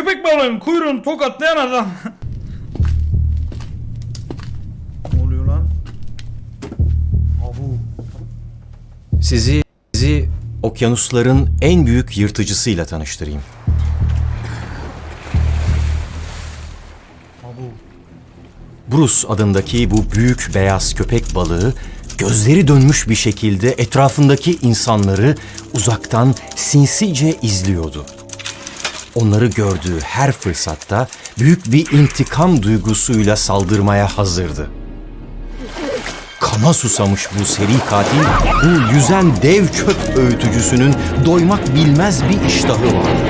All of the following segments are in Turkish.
Köpek balığının kuyruğunu tokatlayan adam. ne oluyor lan? Abu. Sizi, sizi okyanusların en büyük yırtıcısıyla tanıştırayım. Abu. Bruce adındaki bu büyük beyaz köpek balığı gözleri dönmüş bir şekilde etrafındaki insanları uzaktan sinsice izliyordu. Onları gördüğü her fırsatta büyük bir intikam duygusuyla saldırmaya hazırdı. Kana susamış bu seri katil, bu yüzen dev çöp öğütücüsünün doymak bilmez bir iştahı vardı.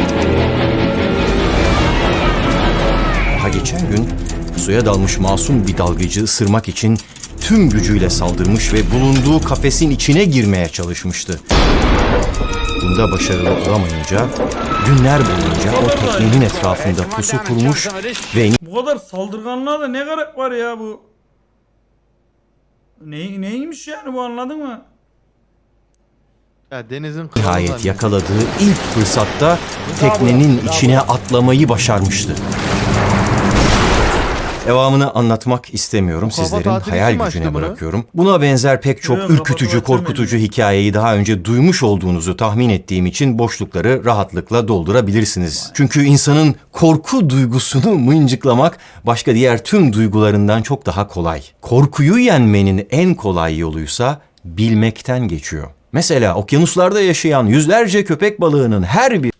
Daha geçen gün suya dalmış masum bir dalgıcı ısırmak için tüm gücüyle saldırmış ve bulunduğu kafesin içine girmeye çalışmıştı. Bunda başarılı olamayınca günler boyunca o teknenin etrafında pusu kurmuş ve Bu kadar saldırganlığa da ne gerek var ya bu? Ne, neymiş yani bu anladın mı? Ya denizin kralı nihayet yakaladığı ilk fırsatta teknenin içine atlamayı başarmıştı. Devamını anlatmak istemiyorum. Sizlerin hayal gücüne bırakıyorum. Buna benzer pek çok ürkütücü, korkutucu hikayeyi daha önce duymuş olduğunuzu tahmin ettiğim için boşlukları rahatlıkla doldurabilirsiniz. Çünkü insanın korku duygusunu mıncıklamak başka diğer tüm duygularından çok daha kolay. Korkuyu yenmenin en kolay yoluysa bilmekten geçiyor. Mesela okyanuslarda yaşayan yüzlerce köpek balığının her bir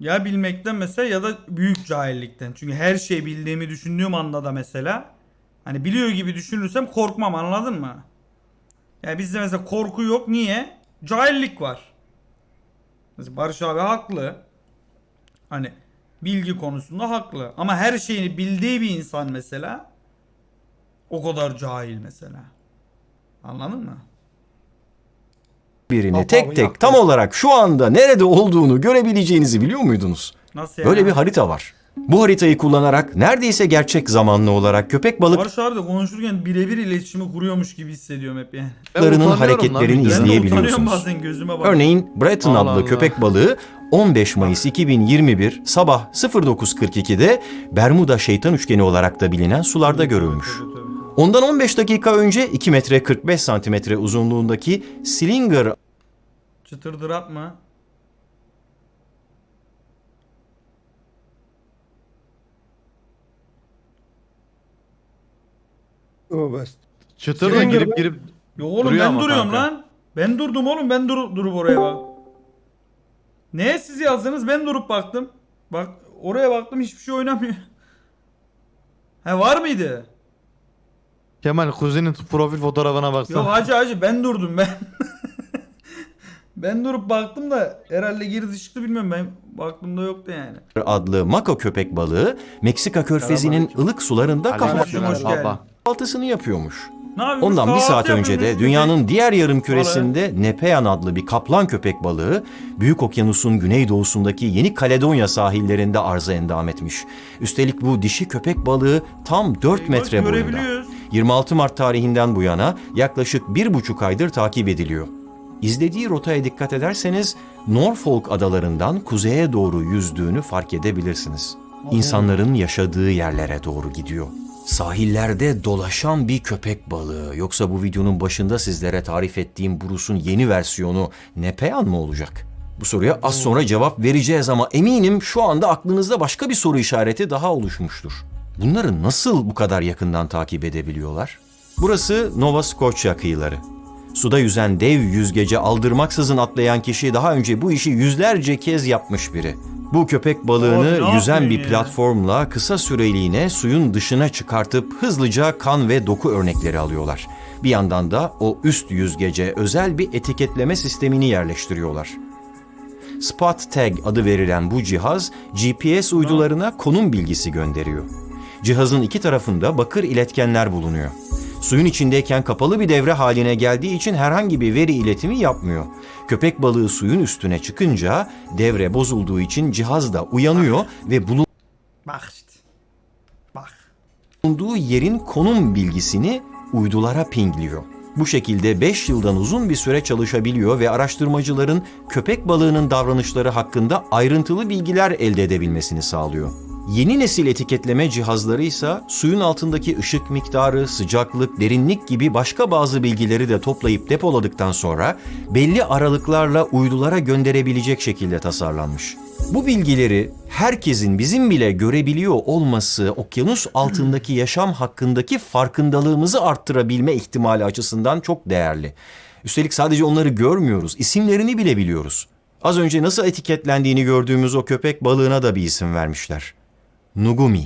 Ya bilmekten mesela ya da büyük cahillikten. Çünkü her şeyi bildiğimi düşündüğüm anda da mesela hani biliyor gibi düşünürsem korkmam anladın mı? Ya bizde mesela korku yok. Niye? Cahillik var. Mesela Barış abi haklı. Hani bilgi konusunda haklı. Ama her şeyini bildiği bir insan mesela o kadar cahil mesela. Anladın mı? Birini tek tek tam olarak şu anda nerede olduğunu görebileceğinizi biliyor muydunuz? Nasıl yani? Böyle bir harita var. Bu haritayı kullanarak neredeyse gerçek zamanlı olarak köpek Barış balıklarının abi de konuşurken birebir iletişimi kuruyormuş gibi hissediyorum hep yani. Ben utanıyorum lan hareketlerini izleyebiliyorsunuz. Ben de utanıyorum bazen gözüme bak. Örneğin Breton Allah adlı Allah. köpek balığı 15 Mayıs 2021 sabah 09.42'de Bermuda şeytan üçgeni olarak da bilinen sularda görülmüş. Tabii, tabii, tabii. Ondan 15 dakika önce 2 metre 45 santimetre uzunluğundaki Slinger Çıtırdır atma. Çıtır da girip girip Yok oğlum Duruyor ben ama duruyorum kanka. lan. Ben durdum oğlum ben dur durup oraya bak. Ne siz yazdınız ben durup baktım. Bak oraya baktım hiçbir şey oynamıyor. He var mıydı? Kemal kuzenin profil fotoğrafına baksana. Yok hacı hacı ben durdum ben. ben durup baktım da herhalde girdi çıktı bilmiyorum ben baktığımda yoktu yani. adlı mako köpek balığı Meksika körfezinin ılık sularında kafa hoş geldin. Kahvaltısını yapıyormuş. Ne? Ondan bir Kahvaltı saat önce de yapıyormuş. dünyanın diğer yarım küresinde Nepean adlı bir kaplan köpek balığı Büyük Okyanus'un güneydoğusundaki Yeni Kaledonya sahillerinde arıza endam etmiş. Üstelik bu dişi köpek balığı tam 4 Bak, metre boyunda. görebiliyoruz. 26 Mart tarihinden bu yana yaklaşık bir buçuk aydır takip ediliyor. İzlediği rotaya dikkat ederseniz Norfolk adalarından kuzeye doğru yüzdüğünü fark edebilirsiniz. İnsanların yaşadığı yerlere doğru gidiyor. Sahillerde dolaşan bir köpek balığı. Yoksa bu videonun başında sizlere tarif ettiğim Bruce'un yeni versiyonu Nepean mı olacak? Bu soruya az sonra cevap vereceğiz ama eminim şu anda aklınızda başka bir soru işareti daha oluşmuştur. Bunları nasıl bu kadar yakından takip edebiliyorlar? Burası Nova Scotia kıyıları. Suda yüzen dev yüzgece aldırmaksızın atlayan kişi daha önce bu işi yüzlerce kez yapmış biri. Bu köpek balığını ne yüzen bir platformla kısa süreliğine suyun dışına çıkartıp hızlıca kan ve doku örnekleri alıyorlar. Bir yandan da o üst yüzgece özel bir etiketleme sistemini yerleştiriyorlar. Spot Tag adı verilen bu cihaz GPS uydularına konum bilgisi gönderiyor. Cihazın iki tarafında bakır iletkenler bulunuyor. Suyun içindeyken kapalı bir devre haline geldiği için herhangi bir veri iletimi yapmıyor. Köpek balığı suyun üstüne çıkınca devre bozulduğu için cihaz da uyanıyor ve Bak işte. Bak. bulunduğu yerin konum bilgisini uydulara pingliyor. Bu şekilde 5 yıldan uzun bir süre çalışabiliyor ve araştırmacıların köpek balığının davranışları hakkında ayrıntılı bilgiler elde edebilmesini sağlıyor. Yeni nesil etiketleme cihazları ise suyun altındaki ışık miktarı, sıcaklık, derinlik gibi başka bazı bilgileri de toplayıp depoladıktan sonra belli aralıklarla uydulara gönderebilecek şekilde tasarlanmış. Bu bilgileri herkesin bizim bile görebiliyor olması okyanus altındaki yaşam hakkındaki farkındalığımızı arttırabilme ihtimali açısından çok değerli. Üstelik sadece onları görmüyoruz, isimlerini bile biliyoruz. Az önce nasıl etiketlendiğini gördüğümüz o köpek balığına da bir isim vermişler. Nugumi.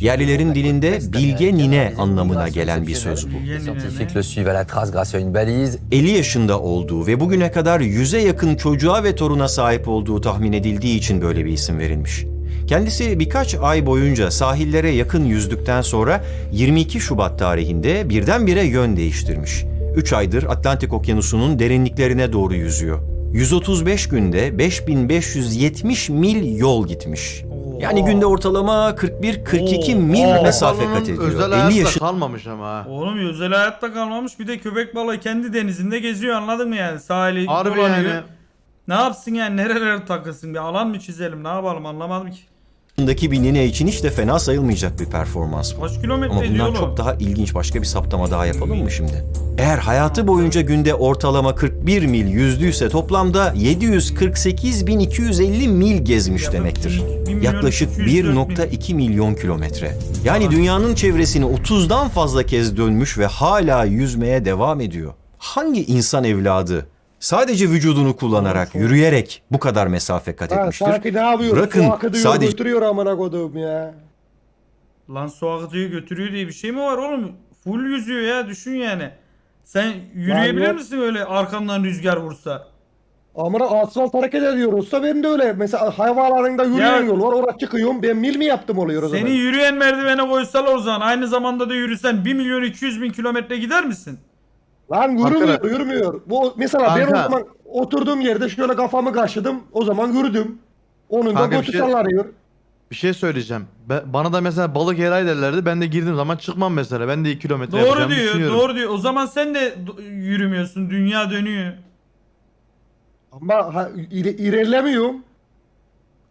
Yerlilerin dilinde bilge nine anlamına gelen bir söz bu. Les Bilge nine scientifiques ne? le suivent à la trace grâce à une balise. 50 yaşında olduğu ve bugüne kadar 100'e yakın çocuğa ve toruna sahip olduğu tahmin edildiği için böyle bir isim verilmiş. Kendisi birkaç ay boyunca sahillere yakın yüzdükten sonra 22 Şubat tarihinde birdenbire yön değiştirmiş. 3 aydır Atlantik Okyanusu'nun derinliklerine doğru yüzüyor. 135 günde 5570 mil yol gitmiş. Yani günde ortalama 41-42 mil Oha. mesafe kat ediyor. Özel 50 hayatta yaşı- kalmamış ama ha. Oğlum özel hayatta kalmamış bir de köpek balığı kendi denizinde geziyor anladın mı yani sahili Harbi dolanıyor. yani. Ne yapsın yani nerelere takılsın bir alan mı çizelim ne yapalım anlamadım ki. Yaşındaki bir nine için hiç de fena sayılmayacak bir performans bu. Kaç kilometre Ama ediyor bundan oğlum? çok daha ilginç başka bir saptama daha yapalım mı şimdi? Eğer hayatı boyunca günde ortalama 41 mil yüzdüyse toplamda 748.250 mil gezmiş demektir. Yaklaşık 204 bin. 1.2 milyon kilometre. Yani dünyanın çevresini 30'dan fazla kez dönmüş ve hala yüzmeye devam ediyor. Hangi insan evladı sadece vücudunu kullanarak, yürüyerek bu kadar mesafe kat Ha, etmiştir? sanki ne yapıyor? Bırakın Su akıtıyor sadece- götürüyor amına kodum ya. Lan su akıtıyor götürüyor diye bir şey mi var oğlum? Full yüzüyor ya düşün yani. Sen yürüyebilir yok. misin öyle arkandan rüzgar vursa? Amına asfalt hareket ediyor olsa ben de öyle. Mesela havaalanında yürüyen Ya- yol var oraya çıkıyorum ben mil mi yaptım oluyor o zaman? Seni yürüyen merdivene koysalar o zaman aynı zamanda da yürüsen 1 milyon 200 bin kilometre gider misin? Lan yürümüyor Arkadaş- yürümüyor. Bu mesela ben Kanka. o zaman oturduğum yerde şöyle kafamı karşıdım o zaman yürüdüm. Onun da Kanka bir götü şey- sallanıyor. Bir şey söyleyeceğim. Ben- bana da mesela balık eray derlerdi. Ben de girdiğim zaman çıkmam mesela. Ben de 2 kilometre Doğru yapacağımı diyor, düşünüyorum. doğru diyor. O zaman sen de d- yürümüyorsun, dünya dönüyor. Ama ha, ire- ilerlemiyorum.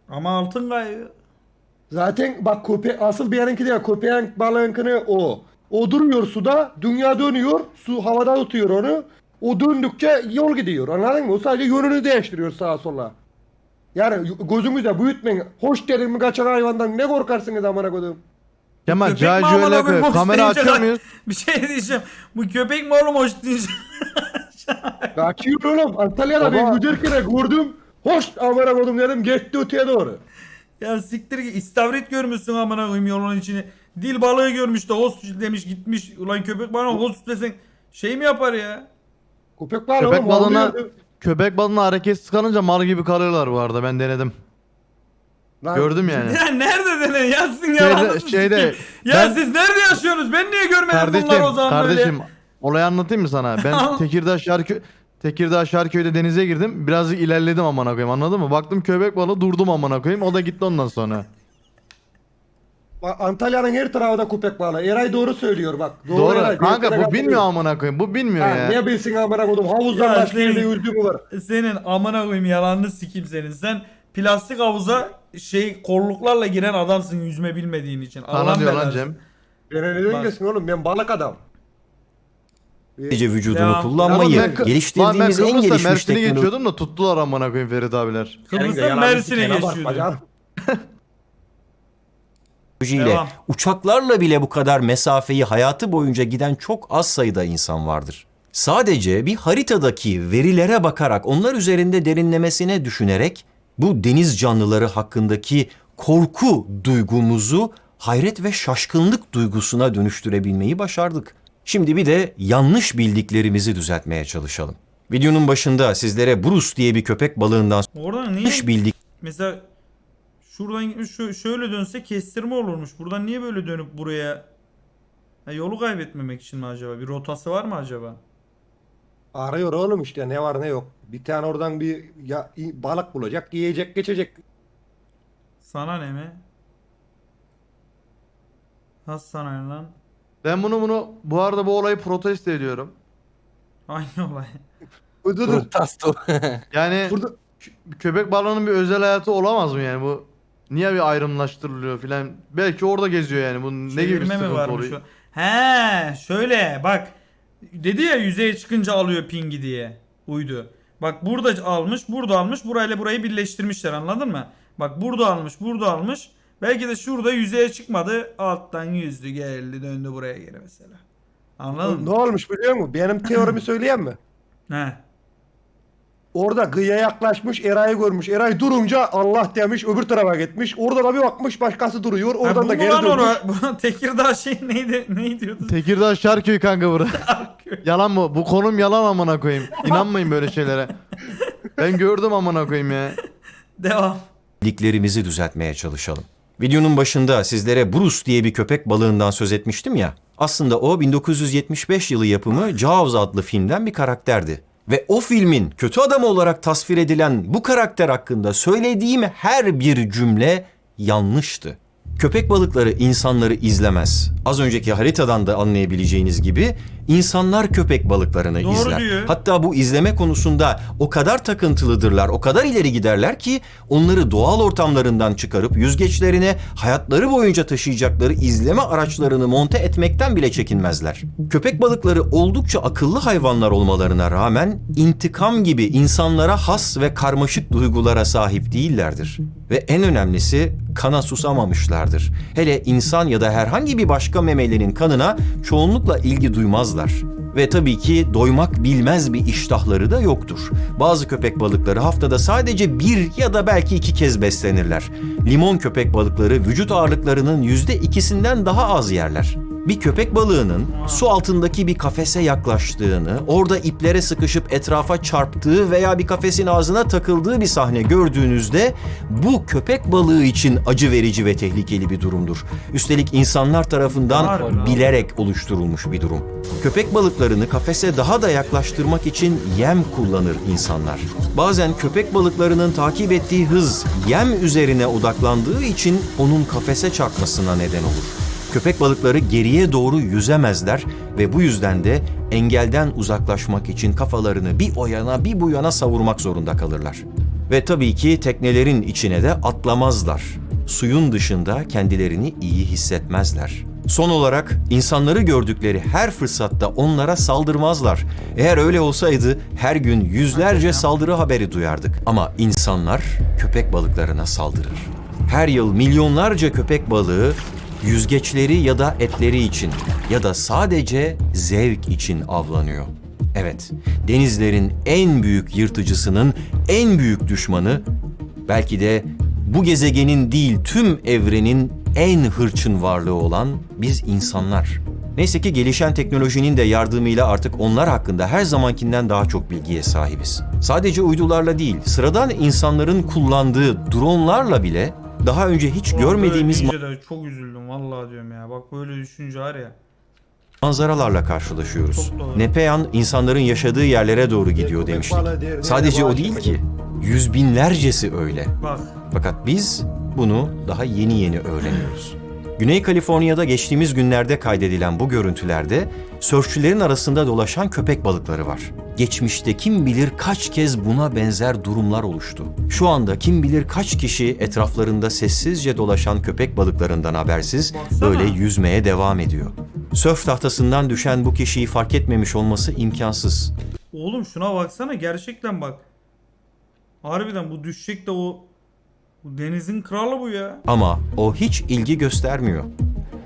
Ama altın kayıyor. Zaten bak köpe asıl bir yerinki değil köpeğin balığınkini o. O duruyor suda dünya dönüyor su havada tutuyor onu. O döndükçe yol gidiyor anladın mı? O sadece yönünü değiştiriyor sağa sola. Yani gözünüzde büyütmeyin. Hoş derim mi kaçan hayvandan ne korkarsınız amına koyduğum. Kemal Köpek mi amına koyayım, hoş Kamera deyince açıyor muyuz? Bir şey diyeceğim. Bu köpek mi oğlum hoş deyince? Kaçıyor oğlum Antalya'da Baba. ben giderken gördüm. Hoş amına koydum dedim geçti öteye doğru. ya siktir git. İstavrit görmüşsün amına koyayım yolun içini. Dil balığı görmüş de host demiş gitmiş. Ulan köpek bana host desen şey mi yapar ya? Köpek balığı Köpek oğlum. balığına havlıyor. köpek balığına hareketsiz kalınca mal gibi kalıyorlar bu arada. Ben denedim. Lan, Gördüm yani. Ya nerede denen yazsın ya. Şeyde- anasını şeyde, sikeyim. Ya ben- siz nerede yaşıyorsunuz? Ben niye görmedim Kardeşim, bunları o zaman kardeşim böyle? olayı anlatayım mı sana? Ben Tekirdağ Şarkö Tekirdağ Şarköy'de denize girdim. Birazcık ilerledim amına koyayım anladın mı? Baktım köpek balığı durdum amına koyayım. O da gitti ondan sonra. Bak, Antalya'nın her tarafında köpek balığı. Eray doğru söylüyor bak. Doğru, Doğru. Eray. Kanka bu bilmiyor amına koyayım. Bu bilmiyor Ha, ya. Ne bilsin amına koydum. Havuzdan Ya başka yerde senin- yüzdüğü mü var? Senin amına koyayım yalanını sikeyim senin. Sen plastik havuza şey kolluklarla giren adamsın yüzme bilmediğin için. Sana diyor lan. Cem. Ben Bak. geçsin oğlum ben balık adam. Sadece vücudunu Devam. kullanmayı, ben ben geliştirdiğimiz en Kıbrıs'ta gelişmiş Mersin'i teknoloji geçiyordum da tuttular amına koyayım Ferit abiler. Kıbrıs'tan Mersin'e geçiyordu. teknolojiyle Devam. uçaklarla bile bu kadar mesafeyi hayatı boyunca giden çok az sayıda insan vardır. Sadece bir haritadaki verilere bakarak onlar üzerinde derinlemesine düşünerek bu deniz canlıları hakkındaki korku duygumuzu hayret ve şaşkınlık duygusuna dönüştürebilmeyi başardık. Şimdi bir de yanlış bildiklerimizi düzeltmeye çalışalım. Videonun başında sizlere Bruce diye bir köpek balığından Oradan niye? yanlış bildik Mesela şuradan gitmiş şö- şöyle dönse kestirme olurmuş. Buradan niye böyle dönüp buraya? Ha, yolu kaybetmemek için mi acaba? Bir rotası var mı acaba? Arıyor oğlum işte ne var ne yok. Bir tane oradan bir ya, balık bulacak, yiyecek, geçecek. Sana ne mi? Has sana ne lan? Ben bunu bunu bu arada bu olayı protesto ediyorum. Aynı olay. Dur dur. Protesto. Yani Burada kö- köpek balığının bir özel hayatı olamaz mı yani bu? Niye bir ayrımlaştırılıyor filan? Belki orada geziyor yani. Bu ne gibi bir Çevirme mi sıkıntı varmış oluyor? o? He şöyle bak. Dedi ya yüzeye çıkınca alıyor pingi diye. Uydu. Bak burada almış, burada almış. Burayla burayı birleştirmişler anladın mı? Bak burada almış, burada almış. Belki de şurada yüzeye çıkmadı. Alttan yüzdü geldi döndü buraya geri mesela. Anladın Ne mı? olmuş biliyor musun? Benim teorimi söyleyeyim mi? He. Orada kıyıya yaklaşmış, Eray'ı görmüş. Eray durunca Allah demiş, öbür tarafa gitmiş. Orada da bir bakmış başkası duruyor. Oradan da geri dönmüş. ora- Bu Tekirdağ şey neydi? Ne diyordun? Tekirdağ Şarköy kanka bura. yalan mı? Bu konum yalan amına koyayım. İnanmayın böyle şeylere. Ben gördüm amına koyayım ya. Devam. Diklerimizi düzeltmeye çalışalım. Videonun başında sizlere Bruce diye bir köpek balığından söz etmiştim ya. Aslında o 1975 yılı yapımı Jaws adlı filmden bir karakterdi. Ve o filmin kötü adam olarak tasvir edilen bu karakter hakkında söylediğim her bir cümle yanlıştı. Köpek balıkları insanları izlemez. Az önceki haritadan da anlayabileceğiniz gibi insanlar köpek balıklarını Doğru izler. diyor. Hatta bu izleme konusunda o kadar takıntılıdırlar, o kadar ileri giderler ki onları doğal ortamlarından çıkarıp yüzgeçlerine hayatları boyunca taşıyacakları izleme araçlarını monte etmekten bile çekinmezler. Köpek balıkları oldukça akıllı hayvanlar olmalarına rağmen intikam gibi insanlara has ve karmaşık duygulara sahip değillerdir. Ve en önemlisi kana susamamışlardır. Hele insan ya da herhangi bir başka memelinin kanına çoğunlukla ilgi duymazlar. Ve tabii ki doymak bilmez bir iştahları da yoktur. Bazı köpek balıkları haftada sadece bir ya da belki iki kez beslenirler. Limon köpek balıkları vücut ağırlıklarının yüzde ikisinden daha az yerler. Bir köpek balığının su altındaki bir kafese yaklaştığını, orada iplere sıkışıp etrafa çarptığı veya bir kafesin ağzına takıldığı bir sahne gördüğünüzde bu köpek balığı için acı verici ve tehlikeli bir durumdur. Üstelik insanlar tarafından bilerek oluşturulmuş bir durum. Köpek balıklarını kafese daha da yaklaştırmak için yem kullanır insanlar. Bazen köpek balıklarının takip ettiği hız yem üzerine odaklandığı için onun kafese çarpmasına neden olur. Köpek balıkları geriye doğru yüzemezler ve bu yüzden de engelden uzaklaşmak için kafalarını bir o yana bir bu yana savurmak zorunda kalırlar. Ve tabii ki teknelerin içine de atlamazlar. Suyun dışında kendilerini iyi hissetmezler. Son olarak insanları gördükleri her fırsatta onlara saldırmazlar. Eğer öyle olsaydı her gün yüzlerce saldırı haberi duyardık. Ama insanlar köpek balıklarına saldırır. Her yıl milyonlarca köpek balığı yüzgeçleri ya da etleri için ya da sadece zevk için avlanıyor. Evet, denizlerin en büyük yırtıcısının en büyük düşmanı belki de bu gezegenin değil tüm evrenin en hırçın varlığı olan biz insanlar. Neyse ki gelişen teknolojinin de yardımıyla artık onlar hakkında her zamankinden daha çok bilgiye sahibiz. Sadece uydularla değil, sıradan insanların kullandığı dronlarla bile daha önce hiç Ulan görmediğimiz böyle deyince de çok üzüldüm vallahi diyorum ya. Bak böyle düşünce var ya. manzaralarla karşılaşıyoruz. Çok doğru. Nepean insanların yaşadığı yerlere doğru gidiyor demiştik. Sadece o değil ki. Yüz binlercesi öyle. Bak. Fakat biz bunu daha yeni yeni öğreniyoruz. Güney Kaliforniya'da geçtiğimiz günlerde kaydedilen bu görüntülerde sörfçülerin arasında dolaşan köpek balıkları var. Geçmişte kim bilir kaç kez buna benzer durumlar oluştu. Şu anda kim bilir kaç kişi etraflarında sessizce dolaşan köpek balıklarından habersiz böyle yüzmeye devam ediyor. Sörf tahtasından düşen bu kişiyi fark etmemiş olması imkansız. Oğlum şuna baksana gerçekten bak. Harbiden bu düşecek de o bu denizin kralı bu ya. Ama o hiç ilgi göstermiyor.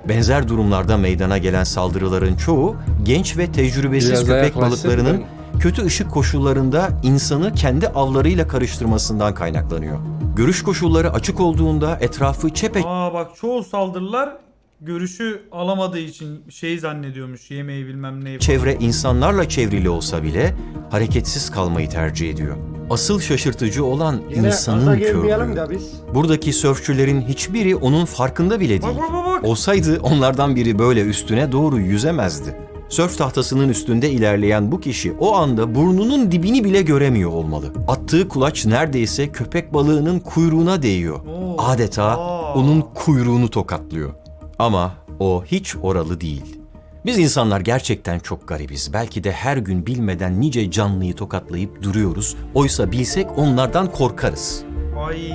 Benzer durumlarda meydana gelen saldırıların çoğu genç ve tecrübesiz Biraz köpek yaklaşsın, balıklarının kötü ışık koşullarında insanı kendi avlarıyla karıştırmasından kaynaklanıyor. Görüş koşulları açık olduğunda etrafı çepe Aa bak çoğu saldırılar görüşü alamadığı için şey zannediyormuş yemeği bilmem neyi. insanlarla çevrili olsa bile hareketsiz kalmayı tercih ediyor. Asıl şaşırtıcı olan Yine insanın körlüğü. de biz. Buradaki sörfçülerin hiçbiri onun farkında bile değil. Bak bak. Olsaydı onlardan biri böyle üstüne doğru yüzemezdi. Sörf tahtasının üstünde ilerleyen bu kişi o anda burnunun dibini bile göremiyor olmalı. Attığı kulaç neredeyse köpek balığının kuyruğuna değiyor. Adeta onun kuyruğunu tokatlıyor. Ama o hiç oralı değil. Biz insanlar gerçekten çok garibiz. Belki de her gün bilmeden nice canlıyı tokatlayıp duruyoruz. Oysa bilsek onlardan korkarız. Ay.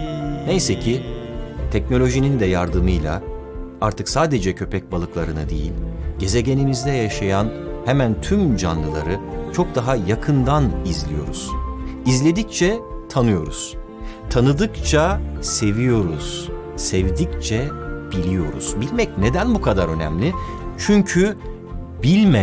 Neyse ki teknolojinin de yardımıyla artık sadece köpek balıklarını değil, gezegenimizde yaşayan hemen tüm canlıları çok daha yakından izliyoruz. İzledikçe tanıyoruz. Tanıdıkça seviyoruz. Sevdikçe biliyoruz. Bilmek neden bu kadar önemli? Çünkü bilmeyen